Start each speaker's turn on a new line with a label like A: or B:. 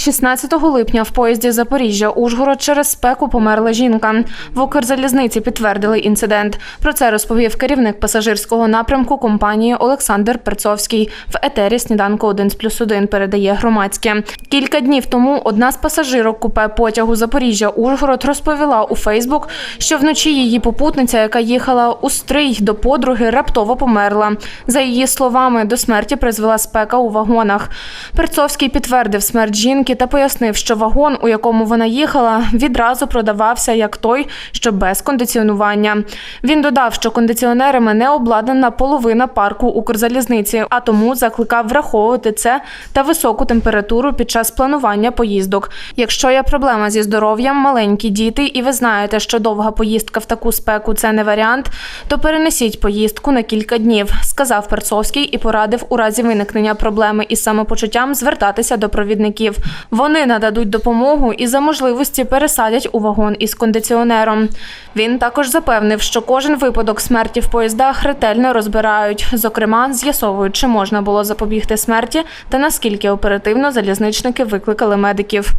A: 16 липня в поїзді Запоріжжя Ужгород через спеку померла жінка. В Укрзалізниці підтвердили інцидент. Про це розповів керівник пасажирського напрямку компанії Олександр Перцовський. В етері сніданку 1 з плюс 1 передає громадське. Кілька днів тому одна з пасажирок купе потягу Запоріжжя Ужгород розповіла у Фейсбук, що вночі її попутниця, яка їхала у стрий до подруги, раптово померла. За її словами, до смерті призвела спека у вагонах. Перцовський підтвердив смерть жінки та пояснив, що вагон, у якому вона їхала, відразу продавався як той, що без кондиціонування. Він додав, що кондиціонерами не обладнана половина парку Укрзалізниці, а тому закликав враховувати це та високу температуру під час планування поїздок. Якщо є проблема зі здоров'ям, маленькі діти, і ви знаєте, що довга поїздка в таку спеку це не варіант, то перенесіть поїздку на кілька днів, сказав Перцовський і порадив у разі виникнення проблеми із самопочуттям звертатися до провідників. Вони нададуть допомогу і за можливості пересадять у вагон із кондиціонером. Він також запевнив, що кожен випадок смерті в поїздах ретельно розбирають. Зокрема, з'ясовують, чи можна було запобігти смерті та наскільки оперативно залізничники викликали медиків.